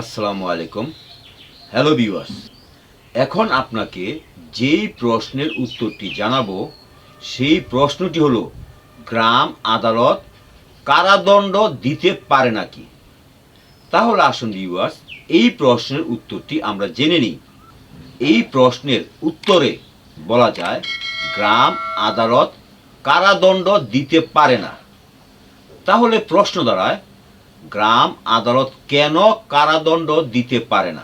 আসসালামু আলাইকুম। Hello viewers এখন আপনাকে যেই প্রশ্নের উত্তরটি জানাব, সেই প্রশ্নটি হলো, গ্রাম আদালত কারাদণ্ড দিতে পারে নাকি? তাহলে আসুন ভিউয়ার্স এই প্রশ্নের উত্তরটি আমরা জেনে নিই। এই প্রশ্নের উত্তরে বলা যায়, গ্রাম আদালত কারাদণ্ড দিতে পারে না। তাহলে প্রশ্ন দাঁড়ায় গ্রাম আদালত কেন কারাদণ্ড দিতে পারে না?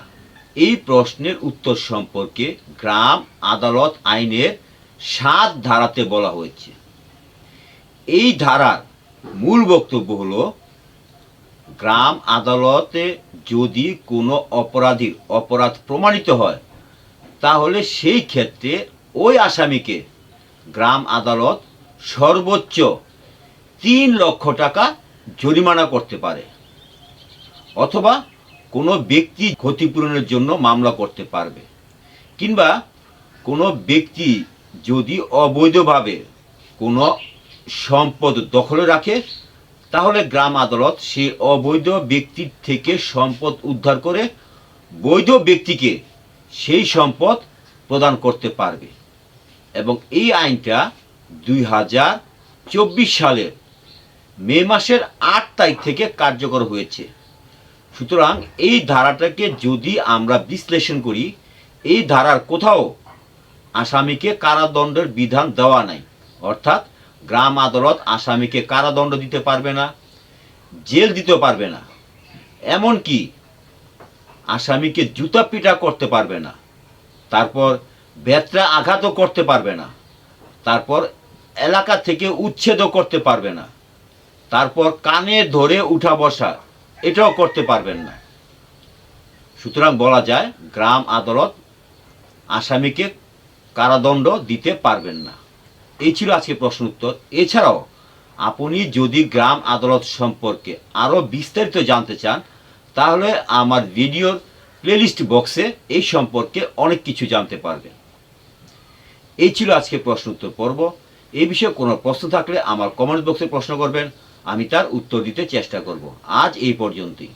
এই প্রশ্নের উত্তর সম্পর্কে গ্রাম আদালত আইনের সাত ধারাতে বলা হয়েছে। এই ধারার মূল বক্তব্য হলো, গ্রাম আদালতে যদি কোনো অপরাধীর অপরাধ প্রমাণিত হয়, তাহলে সেই ক্ষেত্রে ওই আসামিকে গ্রাম আদালত সর্বোচ্চ তিন লক্ষ টাকা জরিমানা করতে পারে, অথবা কোনো ব্যক্তি ক্ষতিপূরণের জন্য মামলা করতে পারবে, কিংবা কোনো ব্যক্তি যদি অবৈধভাবে কোনো সম্পদ দখলে রাখে, তাহলে গ্রাম আদালত সেই অবৈধ ব্যক্তির থেকে সম্পদ উদ্ধার করে বৈধ ব্যক্তিকে সেই সম্পদ প্রদান করতে পারবে। এবং এই আইনটা দুই হাজার চব্বিশ সালের মে মাসের আট তারিখ থেকে কার্যকর হয়েছে। সুতরাং এই ধারাটাকে যদি আমরা বিশ্লেষণ করি, এই ধারার কোথাও আসামিকে কারাদণ্ডের বিধান দেওয়া নাই। অর্থাৎ গ্রাম আদালত আসামিকে কারাদণ্ড দিতে পারবে না, জেল দিতে পারবে না। এমনকি আসামিকে জুতা পিটা করতে পারবে না, তারপর বেত্রা আঘাতও করতে পারবে না, তারপর এলাকা থেকে উচ্ছেদও করতে পারবে না। তারপর কানে ধরে উঠা বসা, এটাও করতে পারবেন না। সুতরাং বলা যায়, গ্রাম আদালত আসামিকে কারাদণ্ড দিতে পারবেন না। এই ছিল আজকে প্রশ্ন উত্তর। এছাড়াও, আপনি যদি গ্রাম আদালত সম্পর্কে আরও বিস্তারিত জানতে চান, তাহলে আমার ভিডিওর প্লেলিস্ট বক্সে এই সম্পর্কে অনেক কিছু জানতে পারবেন। এই ছিল আজকে প্রশ্ন উত্তর পর্ব। এই বিষয়ে কোনো প্রশ্ন থাকলে আমার কমেন্ট বক্সে প্রশ্ন করবেন। আমি তার উত্তর দিতে চেষ্টা করব। আজ এই পর্যন্তই।